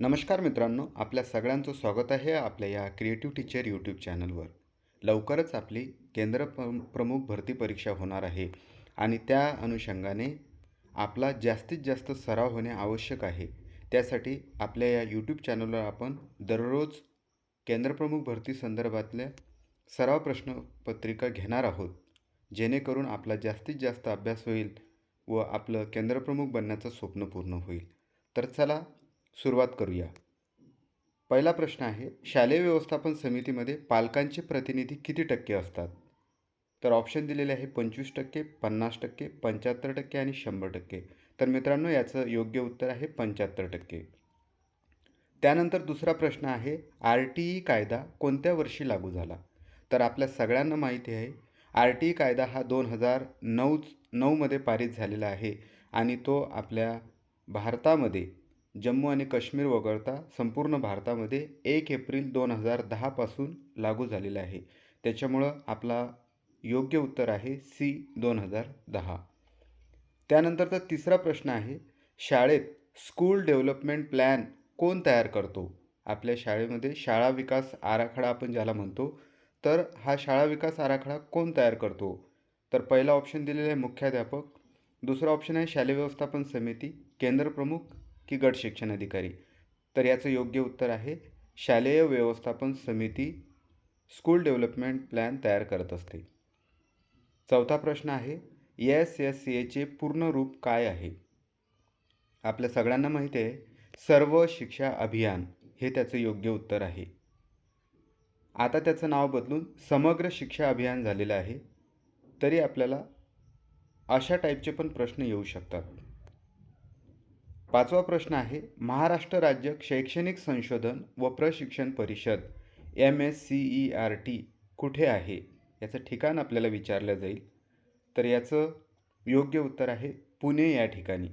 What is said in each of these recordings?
नमस्कार मित्रांनो आपल्या सगळ्यांचं स्वागत आहे आपल्या या क्रिएटिव्ह टीचर यूट्यूब चॅनलवर लवकरच आपली केंद्र प्रमुख भरती परीक्षा होणार आहे आणि त्या अनुषंगाने आपला जास्तीत जास्त सराव होणे आवश्यक आहे. त्यासाठी आपल्या या यूट्यूब चॅनलवर आपण दररोज केंद्रप्रमुख भरती संदर्भातल्या सराव प्रश्नपत्रिका घेणार आहोत जेणेकरून आपला जास्तीत जास्त अभ्यास होईल व आपलं केंद्रप्रमुख बनण्याचं स्वप्न पूर्ण होईल. तर चला सुरुवात करूया. पहिला प्रश्न आहे शालेय व्यवस्थापन समितीमध्ये पालकांचे प्रतिनिधी किती टक्के असतात? तर ऑप्शन दिलेले आहे पंचवीस टक्के पन्नास टक्के पंच्याहत्तर टक्के आणि शंभर टक्के. तर मित्रांनो याचं योग्य उत्तर आहे पंच्याहत्तर टक्के. त्यानंतर दुसरा प्रश्न आहे आर टी ई कायदा कोणत्या वर्षी लागू झाला? तर आपल्या सगळ्यांना माहिती आहे आर टी ई कायदा हा दोन हजार नऊ नऊमध्ये पारित झालेला आहे आणि तो आपल्या भारतामध्ये जम्मू आणि काश्मीर वगळता संपूर्ण भारतामध्ये एक एप्रिल दोन हजार दहापासून लागू झालेला आहे. त्याच्यामुळं आपला योग्य उत्तर आहे सी दोन हजार दहा. त्यानंतरचा तिसरा प्रश्न आहे शाळेत स्कूल डेव्हलपमेंट प्लॅन कोण तयार करतो? आपल्या शाळेमध्ये शाळा विकास आराखडा आपण ज्याला म्हणतो तर हा शाळा विकास आराखडा कोण तयार करतो? तर पहिला ऑप्शन दिलेला आहे मुख्याध्यापक. दुसरा ऑप्शन आहे शालेय व्यवस्थापन समिती. केंद्र प्रमुख की गट शिक्षण अधिकारी. तर याचं योग्य उत्तर आहे शालेय व्यवस्थापन समिती स्कूल डेव्हलपमेंट प्लॅन तयार करत असते. चौथा प्रश्न आहे एस एस एचे पूर्ण रूप काय आहे? आपल्या सगळ्यांना माहिती आहे सर्व शिक्षा अभियान हे त्याचं योग्य उत्तर आहे. आता त्याचं नाव बदलून समग्र शिक्षा अभियान झालेलं आहे तरी आपल्याला अशा टाईपचे पण प्रश्न येऊ शकतात. पाचवा प्रश्न आहे महाराष्ट्र राज्य शैक्षणिक संशोधन व प्रशिक्षण परिषद M S C E R T कुठे आहे? याचं ठिकाण आपल्याला विचारलं जाईल. तर याचं योग्य उत्तर आहे पुणे या ठिकाणी.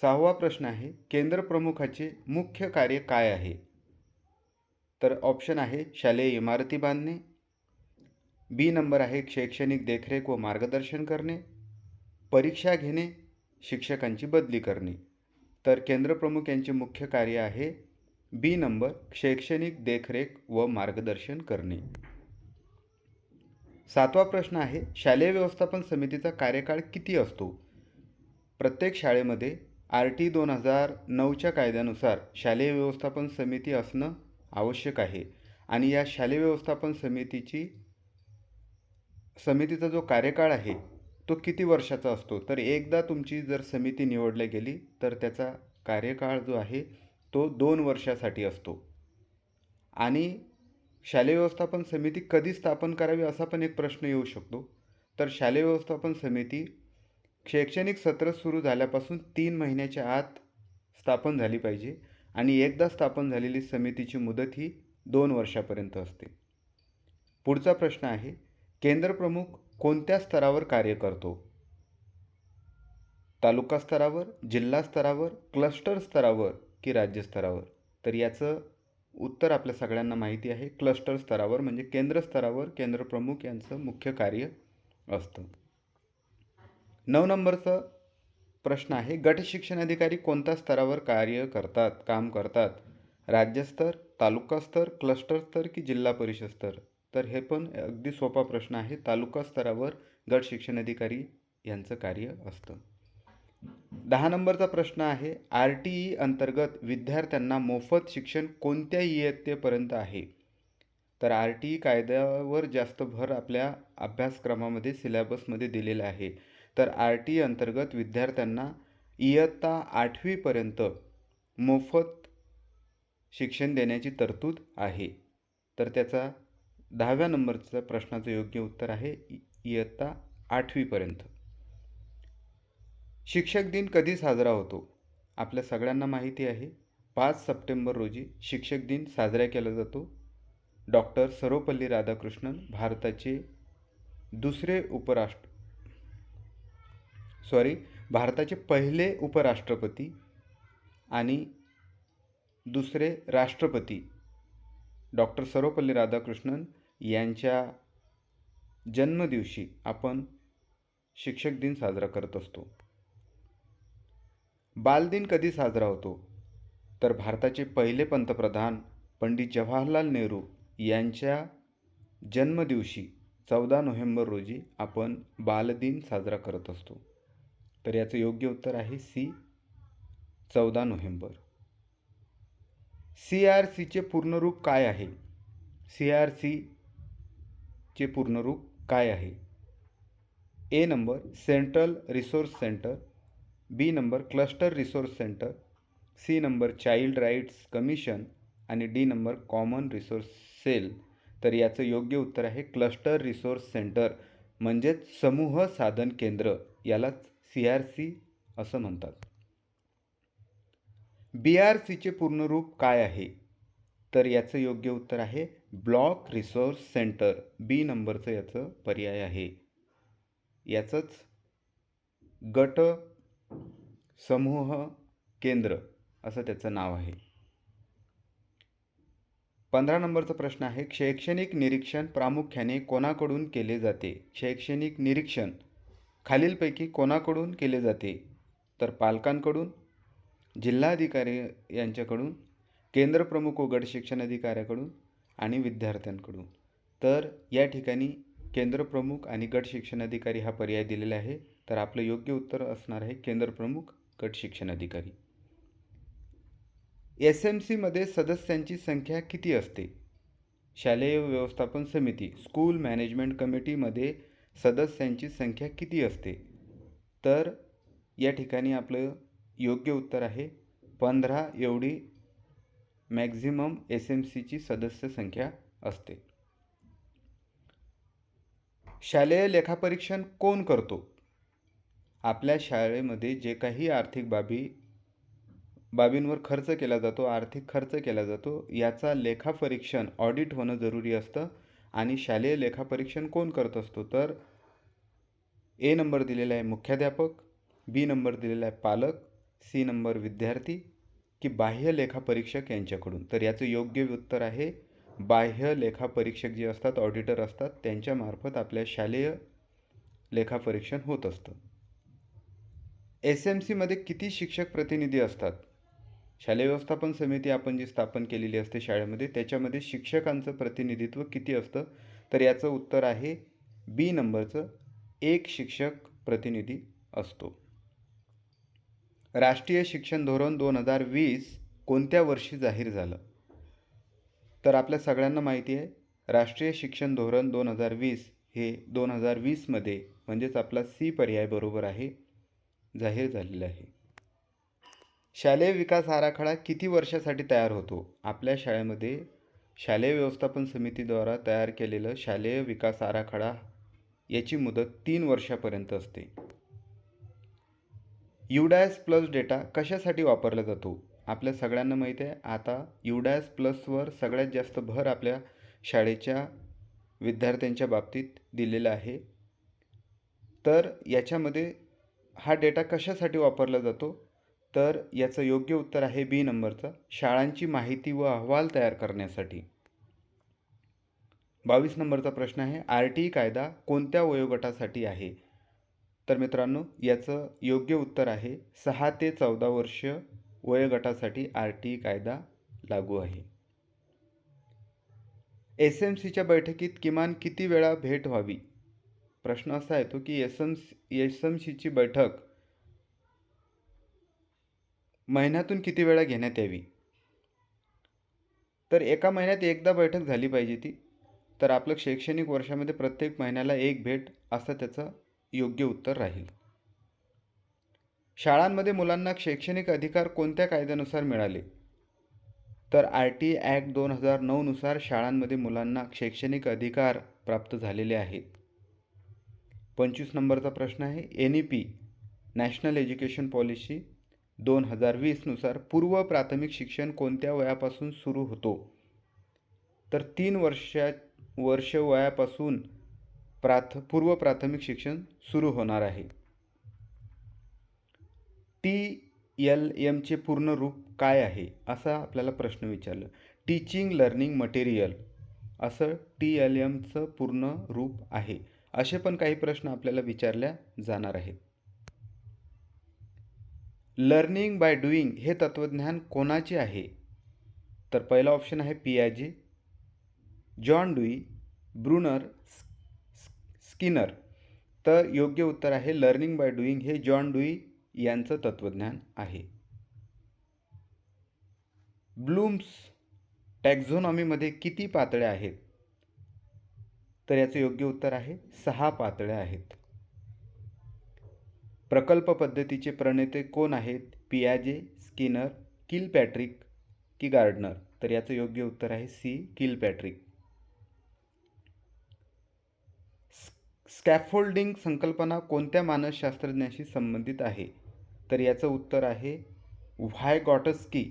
सहावा प्रश्न आहे केंद्र प्रमुखाचे मुख्य कार्य काय आहे? तर ऑप्शन आहे शालेय इमारती बांधणे. बी नंबर आहे शैक्षणिक देखरेख व मार्गदर्शन करणे. परीक्षा घेणे. शिक्षकांची बदली करणे. तर केंद्रप्रमुख यांचे मुख्य कार्य आहे बी नंबर शैक्षणिक देखरेख व मार्गदर्शन करणे. सातवा प्रश्न आहे शालेय व्यवस्थापन समितीचा कार्यकाळ किती असतो? प्रत्येक शाळेमध्ये आर टी दोन हजार नऊच्या कायद्यानुसार शालेय व्यवस्थापन समिती असणं आवश्यक आहे आणि या शालेय व्यवस्थापन समितीची समितीचा जो कार्यकाळ आहे तो किती वर्षाचा असतो? तर एकदा तुमची जर समिती निवडली गेली तर त्याचा कार्यकाळ जो आहे तो दोन वर्षासाठी असतो. आणि शालेय व्यवस्थापन समिती कधी स्थापन करावी असा पण एक प्रश्न येऊ शकतो. तर शालेय व्यवस्थापन समिती शैक्षणिक सत्र सुरू झाल्यापासून तीन महिन्याच्या आत स्थापन झाली पाहिजे आणि एकदा स्थापन झालेली समितीची मुदत ही दोन वर्षापर्यंत असते. पुढचा प्रश्न आहे केंद्रप्रमुख कोणत्या स्तरावर कार्य करतो? तालुका स्तरावर जिल्हा स्तरावर क्लस्टर स्तरावर की राज्य स्तरावर? तर याचं उत्तर आपल्या सगळ्यांना माहिती आहे. क्लस्टर स्तरावर म्हणजे केंद्र स्तरावर केंद्रप्रमुख यांचं मुख्य कार्य असतं. नऊ नंबरचा प्रश्न आहे गट शिक्षण अधिकारी कोणत्या स्तरावर कार्य करतात काम करतात? राज्यस्तर तालुका स्तर क्लस्टर स्तर की जिल्हा परिषद स्तर? तर हे पण अगदी सोपा प्रश्न आहे. तालुका स्तरावर गट शिक्षण अधिकारी यांचं कार्य असतं. दहा नंबरचा प्रश्न आहे आर टी ई अंतर्गत विद्यार्थ्यांना मोफत शिक्षण कोणत्या इयत्तेपर्यंत आहे? तर आर टी ई कायद्यावर जास्त भर आपल्या अभ्यासक्रमामध्ये सिलेबसमध्ये दिलेला आहे. तर आर टी ई अंतर्गत विद्यार्थ्यांना इयत्ता आठवीपर्यंत मोफत शिक्षण देण्याची तरतूद आहे. तर त्याचा दहाव्या नंबरचा प्रश्नाचं योग्य उत्तर आहे इयत्ता आठवीपर्यंत शिक्षक दिन कधी साजरा होतो? आपल्या सगळ्यांना माहिती आहे पाच सप्टेंबर रोजी शिक्षक दिन साजरा केला जातो. डॉक्टर सर्वपल्ली राधाकृष्णन भारताचे दुसरे उपराष्ट्र सॉरी भारताचे पहिले उपराष्ट्रपती आणि दुसरे राष्ट्रपती डॉक्टर सर्वपल्ली राधाकृष्णन यांच्या जन्मदिवशी आपण शिक्षक दिन साजरा करत असतो. बालदिन कधी साजरा होतो? तर भारताचे पहिले पंतप्रधान पंडित जवाहरलाल नेहरू यांच्या जन्मदिवशी चौदा नोव्हेंबर रोजी आपण बालदिन साजरा करत असतो. तर याचं योग्य उत्तर आहे सी चौदा नोव्हेंबर. सी आर सीचे पूर्ण रूप काय आहे? सी आर सी चे पूर्णरूप काय आहे? A number central resource centre B number cluster resource centre C number child rights commission आणि D number common resource cell. तर याचं योग्य उत्तर आहे क्लस्टर रिसोर्स सेंटर म्हणजेच समूह साधन केंद्र यालाच सी आर सी असं म्हणतात. बी आर सीचे पूर्णरूप काय आहे? तर याचं योग्य उत्तर आहे ब्लॉक रिसोर्स सेंटर बी नंबरचं याचं पर्याय आहे. याचंच गट समूह केंद्र असं त्याचं नाव आहे. पंधरा नंबरचा प्रश्न आहे शैक्षणिक निरीक्षण प्रामुख्याने कोणाकडून केले जाते? शैक्षणिक निरीक्षण खालीलपैकी कोणाकडून केले जाते? तर पालकांकडून जिल्हाधिकारी यांच्याकडून केंद्रप्रमुख व गट शिक्षण अधिकाऱ्याकडून आणि विद्यार्थ्यांकडून. तर या ठिकाणी केंद्रप्रमुख आणि गट शिक्षणाधिकारी हा पर्याय दिलेला आहे. तर आपलं योग्य उत्तर असणार आहे केंद्रप्रमुख गट शिक्षणाधिकारी एस एम सीमध्ये सदस्यांची संख्या किती असते? शालेय व्यवस्थापन समिती स्कूल मॅनेजमेंट कमिटीमध्ये सदस्यांची संख्या किती असते? तर या ठिकाणी आपलं योग्य उत्तर आहे पंधरा एवढी मॅक्झिमम एस एम सीची सदस्य संख्या असते. शालेय लेखापरीक्षण कोण करतो? आपल्या शाळेमध्ये जे काही आर्थिक बाबी बाबींवर खर्च केला जातो आर्थिक खर्च केला जातो याचा लेखापरीक्षण ऑडिट होणं जरुरी असतं आणि शालेय लेखापरीक्षण कोण करत असतो? तर ए नंबर दिलेला आहे मुख्याध्यापक बी नंबर दिलेला आहे पालक सी नंबर विद्यार्थी की बाह्य लेखापरीक्षक यांच्याकडून. तर याचं योग्य उत्तर आहे बाह्य लेखापरीक्षक जे असतात ऑडिटर असतात त्यांच्यामार्फत आपल्या शालेय लेखापरीक्षण होत असतं. एस एम सीमध्ये किती शिक्षक प्रतिनिधी असतात? शालेय व्यवस्थापन समिती आपण जी स्थापन केलेली असते शाळेमध्ये त्याच्यामध्ये शिक्षकांचं प्रतिनिधित्व किती असतं? तर याचं उत्तर आहे बी नंबरचं एक शिक्षक प्रतिनिधी असतो. राष्ट्रीय शिक्षण धोरण दोन हजार वीस कोणत्या वर्षी जाहीर झालं? तर आपल्या सगळ्यांना माहिती आहे राष्ट्रीय शिक्षण धोरण दोन हजार वीस हे दोन हजार वीसमध्ये म्हणजेच आपला सी पर्याय बरोबर आहे जाहीर झालेलं आहे. शालेय विकास आराखडा किती वर्षासाठी तयार होतो? आपल्या शाळेमध्ये शालेय व्यवस्थापन समितीद्वारा तयार केलेलं शालेय विकास आराखडा याची मुदत तीन वर्षापर्यंत असते. युडायस प्लस डेटा कशासाठी वापरला जातो? आपल्या सगळ्यांना माहीत आहे. आता युडायस प्लसवर सगळ्यात जास्त भर आपल्या शाळेच्या विद्यार्थ्यांच्या बाबतीत दिलेला आहे. तर याच्यामध्ये हा डेटा कशासाठी वापरला जातो? तर याचं योग्य उत्तर आहे बी नंबरचं. शाळांची माहिती व अहवाल तयार करण्यासाठी. बावीस नंबरचा प्रश्न आहे. आर टी कायदा कोणत्या वयोगटासाठी आहे? तर मित्रांनो याचं योग्य उत्तर आहे सहा ते चौदा वर्ष वयोगटासाठी आर टी कायदा लागू आहे. एस एम सीच्या बैठकीत किमान किती वेळा भेट व्हावी? प्रश्न असा येतो की एस एम एस एम सीची बैठक महिन्यातून किती वेळा घेण्यात यावी? तर एका महिन्यात एकदा बैठक झाली पाहिजे ती. तर आपलं शैक्षणिक वर्षामध्ये प्रत्येक महिन्याला एक भेट असं त्याचं योग्य उत्तर राहील. शाळांमध्ये मुलांना शैक्षणिक अधिकार कोणत्या कायद्यानुसार मिळाले? तर आर टी ॲक्ट दोन हजार नऊनुसार शाळांमध्ये मुलांना शैक्षणिक अधिकार प्राप्त झालेले आहेत. पंचवीस नंबरचा प्रश्न आहे. N E P national education policy दोन हजार वीसनुसार पूर्व प्राथमिक शिक्षण कोणत्या वयापासून सुरू होतो? तर तीन वर्षा वर्ष वयापासून प्राथ पूर्व प्राथमिक शिक्षण सुरू होणार आहे. टी एल एमचे पूर्ण रूप काय आहे असा आपल्याला प्रश्न विचारलं. टीचिंग लर्निंग मटेरियल असं टी एल एमचं पूर्ण रूप आहे असे पण काही प्रश्न आपल्याला विचारल्या जाणार आहेत. लर्निंग बाय डुईंग हे तत्त्वज्ञान कोणाचे आहे? तर पहिला ऑप्शन आहे पियाजे जॉन डुई ब्रुनर स्किनर. तर योग्य उत्तर आहे लर्निंग बाय डुईंग. हे जॉन डुई यांचं तत्त्वज्ञान आहे. ब्लूम्स टॅक्झोनॉमीमध्ये किती पातळ्या आहेत? तर याचं योग्य उत्तर आहे सहा पातळ्या आहेत. प्रकल्प पद्धतीचे प्रणेते कोण आहेत? पियाजे स्किनर किलपॅट्रिक की गार्डनर? तर याचं योग्य उत्तर आहे सी किल पॅट्रिक स्कॅफोल्डिंग संकल्पना कोणत्या मानसशास्त्रज्ञाशी संबंधित आहे? तर याचं उत्तर आहे व्हाय गॉटस्की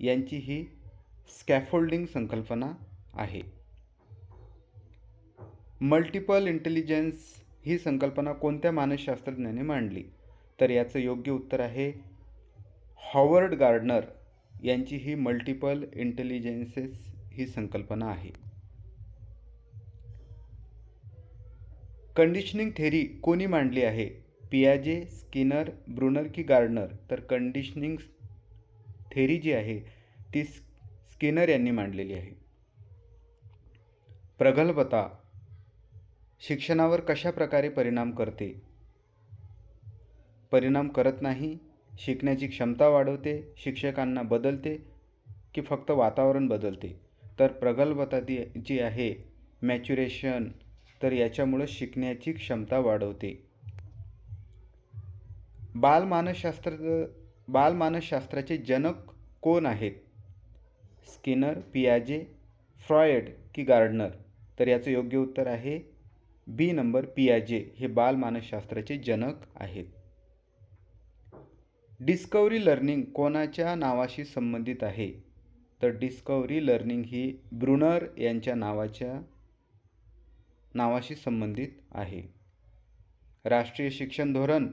यांची ही स्कॅफोल्डिंग संकल्पना आहे. मल्टिपल इंटेलिजन्स ही संकल्पना कोणत्या मानसशास्त्रज्ञाने मांडली? तर याचं योग्य उत्तर आहे हॉवर्ड गार्डनर यांची ही मल्टिपल इंटेलिजन्सेस ही संकल्पना आहे. कंडिशनिंग थेरी कोणी मांडली आहे? पियाजे स्किनर ब्रुनर की गार्डनर? तर कंडिशनिंग थेरी जी आहे ती स्किनर यांनी मांडलेली आहे. प्रगल्भता शिक्षणावर कशा प्रकारे परिणाम करते? परिणाम करत नाही शिकण्याची क्षमता वाढवते शिक्षकांना बदलते की फक्त वातावरण बदलते? तर प्रगल्भता ती जी आहे मॅच्युरेशन तर याच्यामुळं शिकण्याची क्षमता वाढवते. बालमानसशास्त्र बालमानसशास्त्राचे जनक कोण आहेत? स्किनर पियाजे फ्रॉयड की गार्डनर? तर याचं योग्य उत्तर आहे बी नंबर पियाजे. हे बालमानसशास्त्राचे जनक आहेत. डिस्कवरी लर्निंग कोणाच्या नावाशी संबंधित आहे? तर डिस्कवरी लर्निंग ही ब्रुनर यांच्या नावाच्या नावाशी संबंधित आहे. राष्ट्रीय शिक्षण धोरण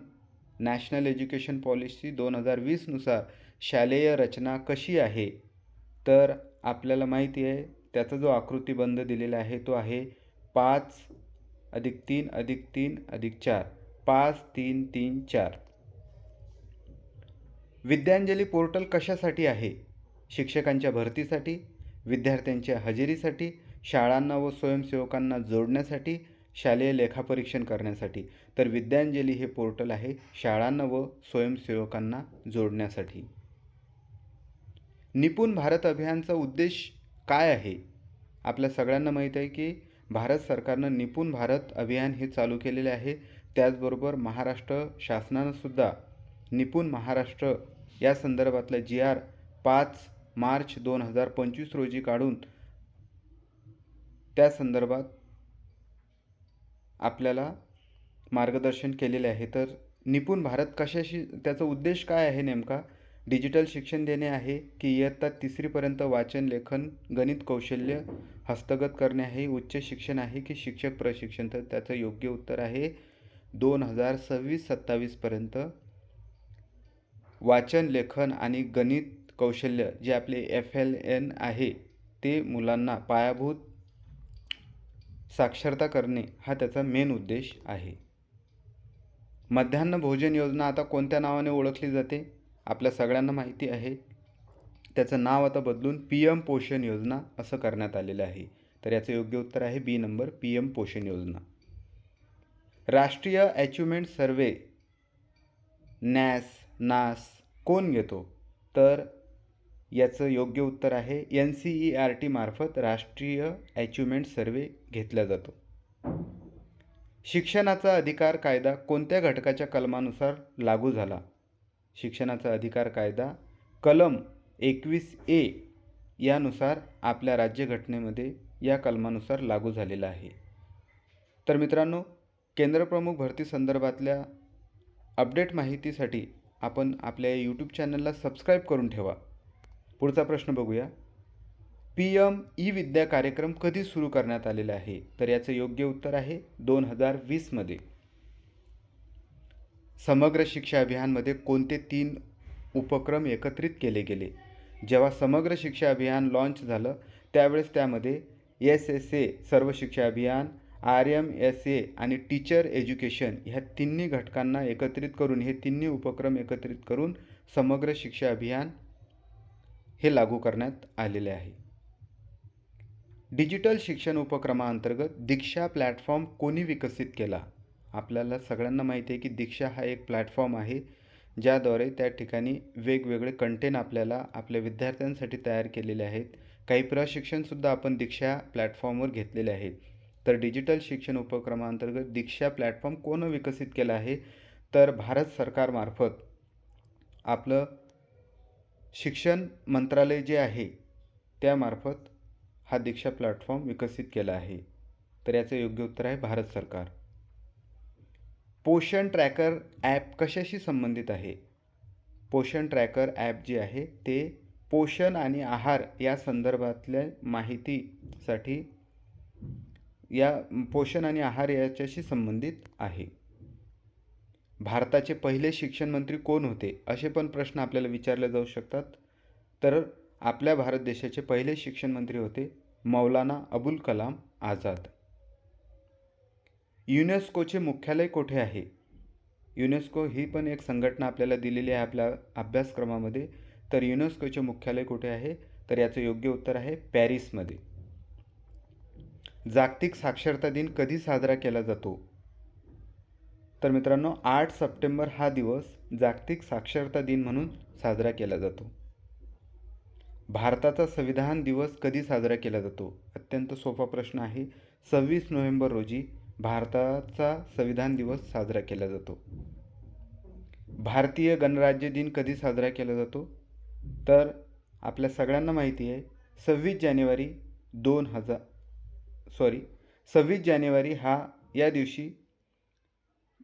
नॅशनल एज्युकेशन पॉलिसी दोन हजार वीसनुसार शालेय रचना कशी आहे? तर आपल्याला माहिती आहे त्याचा जो आकृतीबंध दिलेला आहे तो आहे पाच अधिक तीन अधिक तीन अधिक चार पाच तीन तीन चार. विद्यांजली पोर्टल कशासाठी आहे? शिक्षकांच्या भरतीसाठी विद्यार्थ्यांच्या हजेरीसाठी शाळांना व स्वयंसेवकांना जोडण्यासाठी शालेय लेखापरीक्षण करण्यासाठी. तर विद्यांजली हे पोर्टल आहे शाळांना व स्वयंसेवकांना जोडण्यासाठी. निपुण भारत अभियानचा उद्देश काय आहे? आपल्या सगळ्यांना माहीत आहे की भारत सरकारनं निपुण भारत अभियान हे चालू केलेले आहे. त्याचबरोबर महाराष्ट्र शासनानंसुद्धा निपुण महाराष्ट्र या संदर्भातलं जी आर पाच मार्च दोन हजार पंचवीस रोजी काढून त्या संदर्भात आपल्याला मार्गदर्शन केलेले आहे. तर निपुण भारत कशाशी त्याचा उद्देश काय आहे नेमका? डिजिटल शिक्षण देणे आहे की इयत्ता तिसरीपर्यंत वाचन लेखन गणित कौशल्य हस्तगत करणे आहे उच्च शिक्षण आहे की शिक्षक प्रशिक्षण? तर त्याचं योग्य उत्तर आहे दोन हजार सव्वीस सत्तावीसपर्यंत. वाचन लेखन आणि गणित कौशल्य जे आपले एफ एल एन आहे ते मुलांना पायाभूत साक्षरता करणे हा त्याचा मेन उद्देश आहे. मध्यान्ह भोजन योजना आता कोणत्या नावाने ओळखली जाते? आपल्या सगळ्यांना माहिती आहे. त्याचं नाव आता बदलून पी एम पोषण योजना असं करण्यात आलेलं आहे. तर याचं योग्य उत्तर आहे बी नंबर पी एम पोषण योजना. राष्ट्रीय अचिव्हमेंट सर्वे नॅस नास कोण घेतो? तर याचं योग्य उत्तर आहे N C E R T मार्फत राष्ट्रीय अचिव्हमेंट सर्वे घेतला जातो. शिक्षणाचा अधिकार कायदा कोणत्या घटकाच्या कलमानुसार लागू झाला? शिक्षणाचा अधिकार कायदा कलम एकवीस ए यानुसार आपल्या राज्यघटनेमध्ये या कलमानुसार लागू झालेला आहे. तर मित्रांनो केंद्रप्रमुख भरती संदर्भातल्या अपडेट माहितीसाठी आपण आपल्या यूट्यूब चॅनलला सबस्क्राईब करून ठेवा. पुढचा प्रश्न बघूया. पी एम ई विद्या कार्यक्रम कधी सुरू करण्यात आलेला आहे? तर याचं योग्य उत्तर आहे दोन हजार वीसमध्ये. समग्र शिक्षा अभियानमध्ये कोणते तीन उपक्रम एकत्रित केले गेले? जेव्हा समग्र शिक्षा अभियान लॉन्च झालं त्यावेळेस त्यामध्ये एस एस ए सर्व शिक्षा अभियान आर एम एस ए आणि टीचर एज्युकेशन ह्या तिन्ही घटकांना एकत्रित करून हे तिन्ही उपक्रम एकत्रित करून समग्र शिक्षा अभियान हे लागू करण्यात आलेले आहे. डिजिटल शिक्षण उपक्रमाअंतर्गत दीक्षा प्लॅटफॉर्म कोणी विकसित केला? आपल्याला सगळ्यांना माहिती आहे की दीक्षा हा एक प्लॅटफॉर्म आहे ज्याद्वारे त्या ठिकाणी वेगवेगळे कंटेन आपल्याला आपल्या विद्यार्थ्यांसाठी तयार केलेले आहेत. काही प्रशिक्षणसुद्धा आपण दीक्षा प्लॅटफॉर्मवर घेतलेले आहे. तर डिजिटल शिक्षण उपक्रमाअंतर्गत दीक्षा प्लॅटफॉर्म कोण विकसित केला आहे? तर भारत सरकारमार्फत आपलं शिक्षण मंत्रालय जे आहे त्यामार्फत हा दीक्षा प्लॅटफॉर्म विकसित केला आहे. तर याचं योग्य उत्तर आहे भारत सरकार. पोषण ट्रॅकर ॲप कशाशी संबंधित आहे? पोषण ट्रॅकर ॲप जे आहे ते पोषण आणि आहार या संदर्भातल्या माहितीसाठी या पोषण आणि आहार याच्याशी संबंधित आहे. भारताचे पहिले शिक्षण मंत्री कोण होते असे पण प्रश्न आपल्याला विचारले जाऊ शकतात. तर आपल्या भारत देशाचे पहिले शिक्षण मंत्री होते मौलाना अबुल कलाम आझाद. युनेस्कोचे मुख्यालय कोठे आहे? युनेस्को ही पण एक संघटना आपल्याला दिलेली आहे आपल्या अभ्यासक्रमामध्ये. तर युनेस्कोचे मुख्यालय कुठे आहे? तर याचं योग्य उत्तर आहे पॅरिसमध्ये. जागतिक साक्षरता दिन कधी साजरा केला जातो? तर मित्रांनो आठ सप्टेंबर हा दिवस जागतिक साक्षरता दिन म्हणून साजरा केला जातो. भारताचा संविधान दिवस कधी साजरा केला जातो? अत्यंत सोपा प्रश्न आहे. सव्वीस नोव्हेंबर रोजी भारताचा संविधान दिवस साजरा केला जातो. भारतीय गणराज्य दिन कधी साजरा केला जातो? तर आपल्या सगळ्यांना माहिती आहे सव्वीस जानेवारी दोन हजार सॉरी सव्वीस जानेवारी हा या दिवशी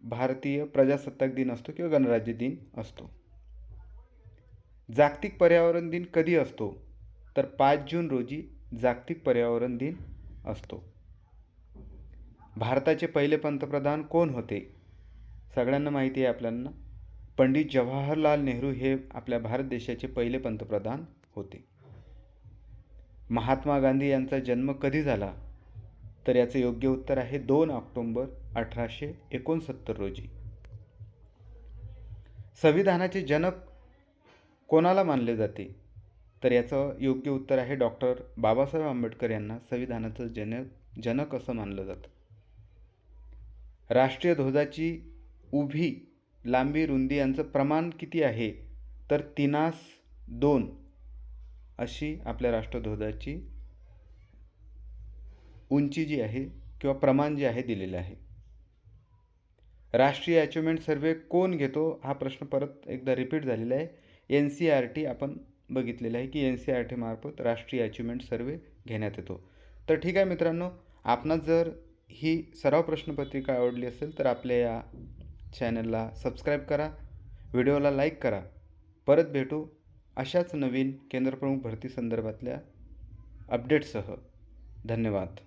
भारतीय प्रजासत्ताक दिन असतो किंवा गणराज्य दिन असतो. जागतिक पर्यावरण दिन कधी असतो? तर पाच जून रोजी जागतिक पर्यावरण दिन असतो. भारताचे पहिले पंतप्रधान कोण होते? सगळ्यांना माहिती आहे आपल्यांना. पंडित जवाहरलाल नेहरू हे आपल्या भारत देशाचे पहिले पंतप्रधान होते. महात्मा गांधी यांचा जन्म कधी झाला? तर याचं योग्य उत्तर आहे दोन ऑक्टोंबर अठराशे एकोणसत्तर रोजी. संविधानाचे जनक कोणाला मानले जाते? तर याचं योग्य उत्तर आहे डॉक्टर बाबासाहेब आंबेडकर यांना संविधानाचं जनक जनक असं मानलं जातं. राष्ट्रीय ध्वजाची उभी लांबी रुंदी यांचं प्रमाण किती आहे? तर तिनास दोन अशी आपल्या राष्ट्रध्वजाची उंची जी आहे किंवा प्रमाण जे आहे दिलेलं आहे. राष्ट्रीय अचिव्हमेंट सर्वे कोण घेतो? हा प्रश्न परत एकदा रिपीट झालेला आहे. एन सी आर टी आपण बघितलेलं आहे की एन सी आर टीमार्फत राष्ट्रीय अचिव्हमेंट सर्वे घेण्यात येतो. तर ठीक आहे मित्रांनो आपणास जर ही सराव प्रश्नपत्रिका आवडली असेल तर आपल्या या चॅनलला सबस्क्राईब करा व्हिडिओला लाईक करा. परत भेटू अशाच नवीन केंद्रप्रमुख भरती संदर्भातल्या अपडेटसह धन्यवाद.